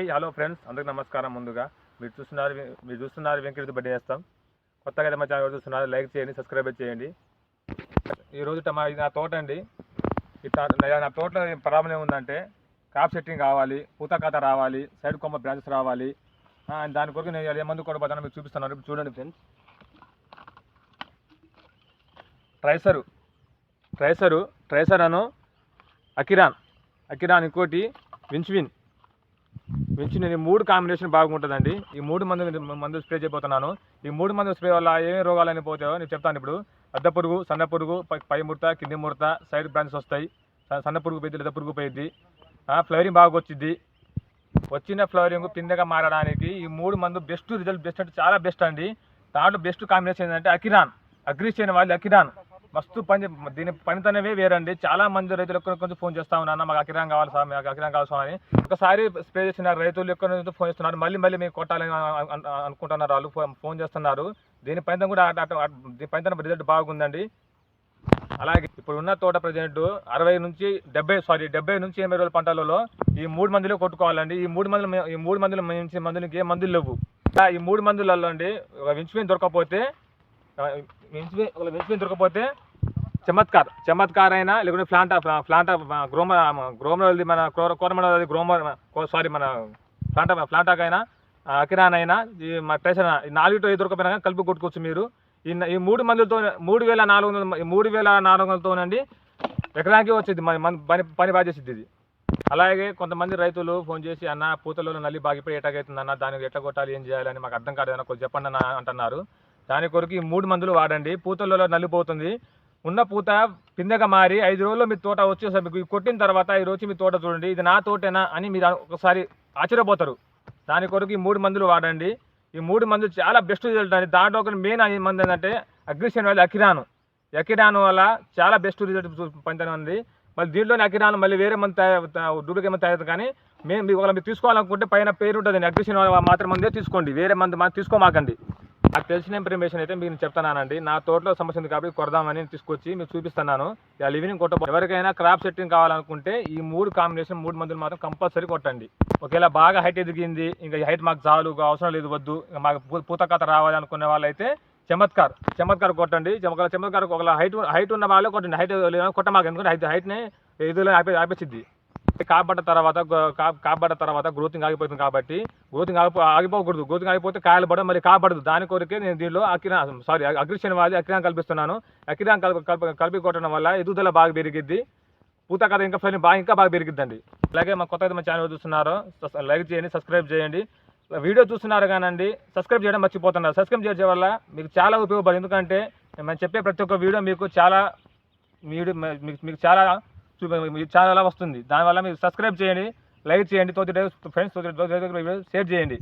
Hello friends అందరికి నమస్కారం ముందుగా. మీరు చూస్తున్నారు మీరు చూస్తున్నారు వెంకటేశ్వర బడ్డీ చేస్తాం. కొత్తగా అయితే మా ఛానల్ చూస్తున్నారు లైక్ చేయండి సబ్స్క్రైబ్ చేయండి. ఈరోజు మా ఇది నా తోట అండి. నా- తోటలో ప్రాబ్లం ఏముందంటే క్రాప్ సెట్టింగ్ కావాలి పూత ఖాతా రావాలి సైడ్ కొమ్మ బ్రాంచెస్ రావాలి. దాని కొరకు నేను ఏ మందు కొడబోతానో మీకు చూపిస్తున్నాను. ఇప్పుడు చూడండి ఫ్రెండ్స్ ట్రైసరు ట్రైసరు ట్రైసర్ అను అకిరాన్. అకిరాన్ ఇంకోటి విన్స్విన్ మించి నేను మూడు కాంబినేషన్ బాగుంటుందండి. ఈ మూడు మందు మందులు స్ప్రే చేయబోతున్నాను. ఈ మూడు మందులు స్ప్రే వల్ల ఏమేమి రోగాలని పోతాయో నేను చెప్తాను ఇప్పుడు. అద్ద పురుగు సన్న పురుగు పై- పై ముడత కింది ముడత సైడ్ బ్రాంచెస్ వస్తాయి. సన్న పురుగు పోయింది లేదా పురుగు పోయింది. ఫ్లవరింగ్ బాగా వచ్చింది. వచ్చిన ఫ్లవరింగ్ పిందగా మారడానికి ఈ మూడు మందు బెస్ట్ రిజల్ట్ బెస్ట్ అంటే చాలా బెస్ట్ అండి. దాంట్లో బెస్ట్ కాంబినేషన్ ఏంటంటే అకిరాన్. అగ్రి చేయని వాళ్ళు అకిరాన్. మస్తు పని దీని పనితనమే వేరండి. చాలా మంది రైతులు కొంచెం ఫోన్ చేస్తా ఉన్నాను మాకు అకిరం కావాలి సార్ మాకు అకిరం కావాలి సార్ అని. ఒకసారి స్ప్రే చేసిన రైతులు ఎక్కడి నుంచి ఫోన్ చేస్తున్నారు. మళ్ళీ మళ్ళీ మేము కొట్టాలని అనుకుంటున్నారు వాళ్ళు. ఫోన్- ఫోన్ చేస్తున్నారు. దీని పైన కూడా దీని పైన రిజల్ట్ బాగుందండి. అలాగే ఇప్పుడు ఉన్న తోట ప్రజెంట్ అరవై నుంచి డెబ్బై సారీ డెబ్బై నుంచి ఎనభై రోజుల పంటలలో ఈ మూడు మందులు కొట్టుకోవాలండి. ఈ మూడు మందులు ఈ మూడు మందులు మించి మందులకి ఏ మందులు లేవు. ఇలా ఈ మూడు మందులలో అండి ఒక వించుమిన్ దొరకకపోతే వించుమిన్ ఒక వించుమిన్ దొరకకపోతే చమత్కార్ చమత్కార్ అయినా లేకుంటే ఫ్లాంటా ఫ్లాంటా గ్రోమ గ్రోమరది మన కోరమది గ్రోమర్ సారీ మన ఫ్లాంటా ఫ్లాంటాకైనా అకిరాన్ అయినా ఈ మా ట్రేషన్ ఈ నాలుగుతో ఐదు రూపాయలు కానీ కలిపి కొట్టుకోవచ్చు మీరు. ఈ ఈ మూడు మందులతో మూడు వేల నాలుగు వందల ఈ మూడు వేల నాలుగు వందలతోనండి ఎకరానికి వచ్చేది మన పని పని బాగా ఇది. అలాగే కొంతమంది రైతులు ఫోన్ చేసి అన్న పూతలలో నల్లి బాగిపోయి ఇప్పుడు ఎటాగైతుంది అన్న దానికి ఎట్లా కొట్టాలి ఏం చేయాలని మాకు అర్థం కాదు అన్న కొంచెం చెప్పండి అన్న అంటున్నారు. దాని కొరకు ఈ మూడు మందులు వాడండి. పూతలలో నల్లిపోతుంది ఉన్న పూత పిందెగా మారి ఐదు రోజుల్లో మీ తోట వచ్చేసరి మీకు కొట్టిన తర్వాత ఈ రోజు మీ తోట చూడండి. ఇది నా తోటేనా అని మీరు ఒకసారి ఆశ్చర్యపోతారు. దాని కొరకు ఈ మూడు మందులు వాడండి. ఈ మూడు మందులు చాలా బెస్ట్ రిజల్ట్ అండి. దాంట్లో ఒక మెయిన్ మంది ఏంటంటే అగ్రిషన్ వల్ల అకిరాను. అకిరాను వల్ల చాలా బెస్ట్ రిజల్ట్ పంచడం ఉంది మళ్ళీ దీంట్లోనే అకిరాను మళ్ళీ వేరే మంది డూప్లికేట్ మంది తయారు కానీ మేము మీకు ఒకవేళ మీరు తీసుకోవాలనుకుంటే పైన పేరు ఉంటుంది అగ్రిషన్ మాత్రం మందే తీసుకోండి. వేరే మంది మాత్రం తీసుకోమాకండి. నాకు తెలిసిన ఇన్ఫర్మేషన్ అయితే మీకు చెప్తున్నానండి. నా తోటలో సమస్య ఉంది కాబట్టి కొడదామని తీసుకొచ్చి మీకు చూపిస్తున్నాను. ఇక లివింగ్ కొట్ట ఎవరికైనా క్రాప్ సెట్టింగ్ కావాలనుకుంటే ఈ మూడు కాంబినేషన్ మూడు మందులు మాత్రం కంపల్సరీ కొట్టండి. ఒకవేళ బాగా హైట్ ఎదిగింది ఇంకా హైట్ మాకు చాలు అవసరం లేదు వద్దు మాకు పూత కథ రావాలి అనుకునే వాళ్ళైతే చమత్కార్ చమత్కార్ కొట్టండి. చమత్కార్ చమత్కార్ ఒక హైట్ హైట్ ఉన్న వాళ్ళే కొట్టండి. హైట్ కొట్ట మాకు ఎందుకంటే హైట్ హైట్నే ఎదురు ఆపే ఆపేసిద్ది. కాపడ్డ తర్వాత గో- కా- తర్వాత గ్రోతింగ్ ఆగిపోతుంది కాబట్టి గ్రోతింగ్ ఆగిపో ఆగిపోకూడదు. గ్రోతింగ్ ఆగిపోతే కాయలు పడదు మరి కాపాడదు. దాని కొరకే నేను దీనిలో అకిరా సారీ అగ్రిషన్ వాళ్ళు అకిరాం కల్పిస్తున్నాను. అకిరాం కల్ప కల్ప కలిపి కొట్టడం వల్ల ఎదుగుదల బాగా పెరిగిద్ది. పూత కథ ఇంకా ఫ్లైన్ బాగా ఇంకా బాగా పెరిగిద్దండి. అలాగే మా కొత్తగా మా ఛానల్ చూస్తున్నారో లైక్ చేయండి సబ్స్క్రైబ్ చేయండి. వీడియో చూస్తున్నారు కానండి సబ్స్క్రైబ్ చేయడం మర్చిపోతున్నారు. సబ్స్క్రైబ్ చేయడం వల్ల మీకు చాలా ఉపయోగపడుతుంది. ఎందుకంటే మేము చెప్పే ప్రతి ఒక్క వీడియో మీకు చాలా వీడియో మీకు మీకు చాలా చూప మీకు చాలా వస్తుంది దానివల్ల మీరు సబ్స్క్రైబ్ చేయండి లైక్ చేయండి తోటి ఫ్రెండ్స్ తోటి షేర్ చేయండి